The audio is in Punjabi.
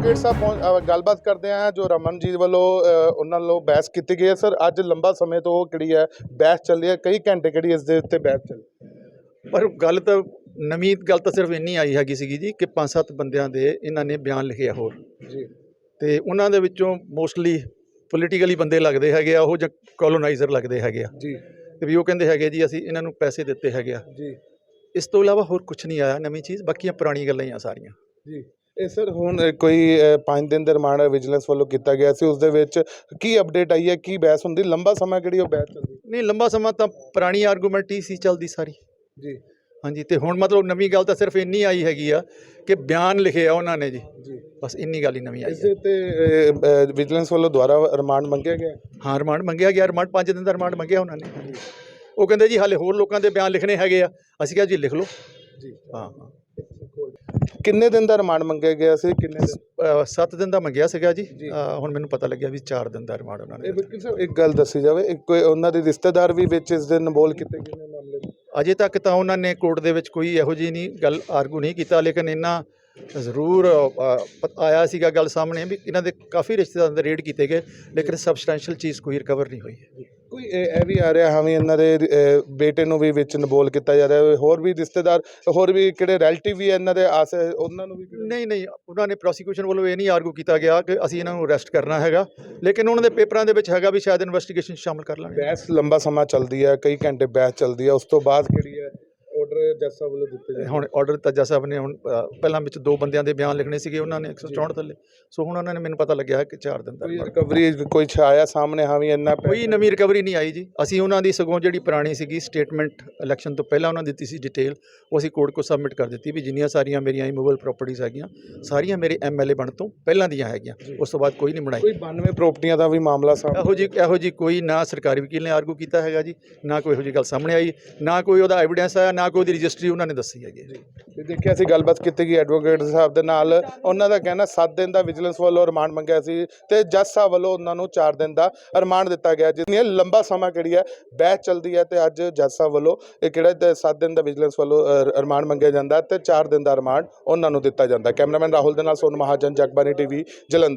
ਸਾਹਿਬ ਪਹੁੰਚ- ਅ, ਗੱਲਬਾਤ ਕਰਦੇ ਆ ਜੋ ਰਮਨਜੀਤ ਵੱਲੋਂ ਉਹਨਾਂ ਵੱਲੋਂ ਬਹਿਸ ਕੀਤੀ ਗਈ ਹੈ। ਸਰ ਅੱਜ ਲੰਬਾ ਸਮੇਂ ਤੋਂ ਕਿਹੜੀ ਹੈ? ਬਹਿਸ ਚੱਲੀ ਹੈ। ਕਈ ਘੰਟੇ ਕਿਹੜੀ ਇਸ ਦੇ ਉੱਤੇ ਬਹਿਸ ਚੱਲੀ ਪਰ ਗੱਲ ਤਾਂ ਨਵੀਂ ਗੱਲ ਤਾਂ ਸਿਰਫ ਇੰਨੀ ਆਈ ਹੈਗੀ ਸੀਗੀ ਜੀ ਕਿ ਪੰਜ ਸੱਤ ਬੰਦਿਆਂ ਦੇ ਇਹਨਾਂ ਨੇ ਬਿਆਨ ਲਿਖੇ ਆ ਹੋਰ। ਜੀ। ਤੇ ਉਹਨਾਂ ਦੇ ਵਿੱਚੋਂ ਮੋਸਟਲੀ ਪੋਲੀਟੀਕਲੀ ਬੰਦੇ ਲੱਗਦੇ ਹੈਗੇ ਆ ਉਹ ਜਾਂ ਕੋਲੋਨਾਈਜ਼ਰ ਲੱਗਦੇ ਹੈਗੇ ਆ। ਜੀ। ਤੇ ਵੀ ਉਹ ਕਹਿੰਦੇ ਹੈਗੇ ਜੀ ਅਸੀਂ ਇਹਨਾਂ ਨੂੰ ਪੈਸੇ ਦਿੱਤੇ ਹੈਗੇ ਆ। ਜੀ। ਇਸ ਤੋਂ ਇਲਾਵਾ ਹੋਰ ਕੁਝ ਨਹੀਂ ਆਇਆ ਨਵੀਂ ਚੀਜ਼ ਬਾਕੀਆਂ ਪੁਰਾਣੀ ਗੱਲਾਂ ਹੀ ਆ ਸਾਰੀਆਂ। ਜੀ। ਇਹ ਸਰ ਹੁਣ ਕੋਈ 5 ਦਿਨ ਦਾ ਰਿਮਾਂਡ ਵਿਜੀਲੈਂਸ ਵੱਲੋਂ ਕੀਤਾ ਗਿਆ ਸੀ ਉਸ ਦੇ ਵਿੱਚ ਕੀ ਅਪਡੇਟ ਆਈ ਹੈ ਕੀ ਬਹਿਸ ਹੁੰਦੀ ਲੰਬਾ ਸਮਾਂ ਕਿਹੜੀ ਉਹ ਬਹਿਸ ਚੱਲਦੀ? ਨਹੀਂ ਲੰਬਾ ਸਮਾਂ ਤਾਂ ਪੁਰਾਣੀ ਆਰਗੂਮੈਂਟ ਹੀ ਸੀ ਚੱਲਦੀ ਸਾਰੀ। ਜੀ। ਹਾਂਜੀ ਤੇ ਹੁਣ ਮਤਲਬ ਨਵੀਂ ਗੱਲ ਤਾਂ ਸਿਰਫ ਇੰਨੀ ਆਈ ਹੈਗੀ ਆ ਕਿ ਬਿਆਨ ਲਿਖੇ ਆ ਉਹਨਾਂ ਨੇ ਜੀ। ਬਸ ਇੰਨੀ ਗੱਲ ਹੀ ਨਵੀਂ ਆਈ ਇਸ ਹੈ ਉੱਤੇ ਵਿਜੀਲੈਂਸ ਵੱਲੋਂ ਦੁਆਰਾ ਰਿਮਾਂਡ ਮੰਗਿਆ ਗਿਆ? ਹਾਂ ਰਿਮਾਂਡ ਮੰਗਿਆ ਗਿਆ ਰਿਮਾਂਡ 5 ਦਿਨ ਦਾ ਰਿਮਾਂਡ ਮੰਗਿਆ ਉਹਨਾਂ ਨੇ। ਉਹ ਕਹਿੰਦੇ ਜੀ ਹਾਲੇ ਹੋਰ ਲੋਕਾਂ ਦੇ ਬਿਆਨ ਲਿਖਣੇ ਹੈਗੇ ਆ। ਅਸੀਂ ਕਿਹਾ ਜੀ ਲਿਖ ਲਓ। ਜੀ। ਹਾਂ ਹਾਂ। ਕਿੰਨੇ ਦਿਨ ਦਾ ਰਿਮਾਂਡ ਮੰਗਿਆ ਗਿਆ ਸੀ? ਕਿੰਨੇ ਦਿਨ? 7 ਦਿਨ ਦਾ ਮੰਗਿਆ ਸੀਗਾ ਜੀ। ਅ, ਹੁਣ ਮੈਨੂੰ ਪਤਾ ਲੱਗਿਆ ਵੀ 4 ਦਿਨ ਦਾ ਰਿਮਾਂਡ ਉਹਨਾਂ ਨੇ ਇਹ ਸਾਹਿਬ ਇੱਕ ਗੱਲ ਦੱਸੀ ਜਾਵੇ ਇੱਕ ਕੋਈ ਉਹਨਾਂ ਦੇ ਰਿਸ਼ਤੇਦਾਰ ਵੀ ਵਿੱਚ ਇਸ ਦੇ ਇਨਵੋਲ ਕੀਤੇ ਗਏ ਨੇ ਮਾਮਲੇ ਵਿੱਚ? ਅਜੇ ਤੱਕ ਤਾਂ ਉਹਨਾਂ ਨੇ ਕੋਰਟ ਦੇ ਵਿੱਚ ਕੋਈ ਇਹੋ ਜਿਹੀ ਨਹੀਂ ਗੱਲ ਆਰਗੂ ਨਹੀਂ ਕੀਤਾ ਲੇਕਿਨ ਇਹਨਾਂ ਜ਼ਰੂਰ ਅ, ਪ- ਆਇਆ ਸੀਗਾ ਗੱਲ ਸਾਹਮਣੇ ਵੀ ਇਹਨਾਂ ਦੇ ਕਾਫੀ ਰਿਸ਼ਤੇਦਾਰਾਂ ਦੇ ਰੇਡ ਕੀਤੇ ਗਏ ਲੇਕਿਨ ਸਬਸਟੈਂਸ਼ੀਅਲ ਚੀਜ਼ ਕੋਈ ਰਿਕਵਰ ਨਹੀਂ ਹੋਈ ਕੋਈ ਇਹ ਵੀ ਆ ਰਿਹਾ ਹਾਂ ਵੀ ਇਹਨਾਂ ਦੇ ਬੇਟੇ ਨੂੰ ਵੀ ਵਿੱਚ ਇਨਵੋਲ ਕੀਤਾ ਜਾ ਰਿਹਾ ਹੋਰ ਵੀ ਰਿਸ਼ਤੇਦਾਰ ਹੋਰ ਵੀ ਕਿਹੜੇ ਰਿਲੇਟਿਵ ਵੀ ਇਹਨਾਂ ਦੇ ਆਸ ਉਹਨਾਂ ਨੂੰ ਵੀ ਨਹੀਂ ਨਹੀਂ ਉਹਨਾਂ ਨੇ ਪ੍ਰੋਸੀਕਿਊਸ਼ਨ ਵੱਲੋਂ ਇਹ ਨਹੀਂ ਆਰਗੂ ਕੀਤਾ ਗਿਆ ਕਿ ਅਸੀਂ ਇਹਨਾਂ ਨੂੰ ਅਰੈਸਟ ਕਰਨਾ ਹੈਗਾ ਲੇਕਿਨ ਉਹਨਾਂ ਦੇ ਪੇਪਰਾਂ ਦੇ ਵਿੱਚ ਹੈਗਾ ਵੀ ਸ਼ਾਇਦ ਇਨਵੈਸਟੀਗੇਸ਼ਨ ਸ਼ਾਮਲ ਕਰ ਲਾਂਗੇ। ਬਹਿਸ ਲੰਬਾ ਸਮਾਂ ਚੱਲਦੀ ਹੈ ਕਈ ਘੰਟੇ ਬਹਿਸ ਚੱਲਦੀ ਹੈ ਉਸ ਤੋਂ ਬਾਅਦ ਜੱਜ ਸਾਹਿਬ ਵੱਲੋਂ ਦਿੱਤੇ ਤੇ ਜਾਂਦੇ ਹੁਣ ਆਰਡਰ ਤੱਜਾ ਸਾਹਿਬ ਨੇ ਹੁਣ ਅ, ਪਹਿਲਾਂ ਵਿੱਚ ਦੋ ਬੰਦਿਆਂ ਦੇ ਬਿਆਨ ਲਿਖਣੇ ਸੀਗੇ ਉਹਨਾਂ ਨੇ 164 ਥੱਲੇ। ਸੋ ਹੁਣ ਉਹਨਾਂ ਨੇ ਮੈਨੂੰ ਪਤਾ ਲੱਗਿਆ ਕਿ 4 ਦਿਨ ਦਾ ਕੋਈ। ਰਿਕਵਰੀ ਕੋਈ ਛਾਇਆ ਸਾਹਮਣੇ ਹਾਂ ਵੀ ਇੰਨਾ ਪੈ- ਕੋਈ ਨਵੀਂ ਰਿਕਵਰੀ ਨਹੀਂ ਆਈ ਜੀ। ਅਸੀਂ ਉਹਨਾਂ ਦੀ ਸਗੋਂ ਜਿਹੜੀ ਪੁਰਾਣੀ ਸੀਗੀ ਸਟੇਟਮੈਂਟ ਇਲੈਕਸ਼ਨ ਤੋਂ ਪਹਿਲਾਂ ਉਹਨਾਂ ਦਿੱਤੀ ਸੀ ਡਿਟੇਲ ਉਹ ਅਸੀਂ ਕੋਰਟ ਕੋ ਸਬਮਿਟ ਕਰ ਦਿੱਤੀ ਵੀ ਜਿੰਨੀਆਂ ਸਾਰੀਆਂ ਮੇਰੀਆਂ ਇਮੂਵਲ ਪ੍ਰਾਪਰਟੀਆਂ ਹੈਗੀਆਂ ਸਾਰੀਆਂ ਮੇਰੇ ਐਮਐਲਏ ਬਣ ਤੋਂ ਪਹਿਲਾਂ ਦੀਆਂ ਹੈਗੀਆਂ ਉਸ ਤੋਂ ਬਾਅਦ ਕੋਈ ਨਹੀਂ ਬਣਾਈ। ਕੋਈ 92 ਪ੍ਰਾਪਰਟੀਆਂ ਦਾ ਵੀ ਮਾਮਲਾ ਸਾਹਮਣੇ ਇਹੋ ਜੀ ਇਹੋ ਜੀ ਕੋਈ ਨਾ ਸਰਕਾਰੀ ਵਕੀਲ ਨੇ ਆਰਗੂ ਕੀਤਾ ਹੈਗਾ ਜੀ ਨਾ ਕੋਈ ਇਹੋ ਜੀ ਗੱਲ ਸਾਹਮਣੇ ਆਈ ਨਾ ਕੋਈ ਉਹਦਾ ਐਵੀਡੈਂਸ ਆਇਆ ਨਾ ਕੋਈ ਉਹਦੀ ਰਜਿਸਟਰੀ ਉਹਨਾਂ ਨੇ ਦੱਸੀ ਹੈਗੀ ਹੈ। ਤੇ ਦੇਖਿਆ ਸੀ ਗੱਲਬਾਤ ਕੀਤੀ ਗਈ ਐਡਵੋਕੇਟ ਸਾਹਿਬ ਦੇ ਨਾਲ। ਉਹਨਾਂ ਦਾ ਕਹਿਣਾ 7 ਦਿਨ ਦਾ ਵਿਜੀਲੈਂਸ ਵੱਲੋਂ ਰਿਮਾਂਡ ਮੰਗਿਆ ਸੀ ਤੇ ਜੱਜ ਸਾਹਿਬ ਵੱਲੋਂ ਉਹਨਾਂ ਨੂੰ 4 ਦਿਨ ਦਾ ਰਿਮਾਂਡ ਦਿੱਤਾ ਗਿਆ ਜਿਸ ਲੰਬਾ ਸਮਾਂ ਕਿਹੜੀ ਹੈ ਬਹਿਸ ਚੱਲਦੀ ਹੈ ਤੇ ਅੱਜ ਜੱਜ ਸਾਹਿਬ ਵੱਲੋਂ ਇਹ ਕਿਹੜਾ 7 ਦਿਨ ਦਾ ਵਿਜੀਲੈਂਸ ਵੱਲੋਂ ਅ, ਰਿਮਾਂਡ ਮੰਗਿਆ ਜਾਂਦਾ ਤੇ 4 ਦਿਨ ਦਾ ਰਿਮਾਂਡ ਉਹਨਾਂ ਨੂੰ ਦਿੱਤਾ ਜਾਂਦਾ। ਕੈਮਰਾਮੈਨ ਰਾਹੁਲ ਦੇ ਨਾਲ ਸੋਨ ਮਹਾਜਨ ਜਗਬਾਨੀ ਟੀਵੀ ਜਲੰਧਰ।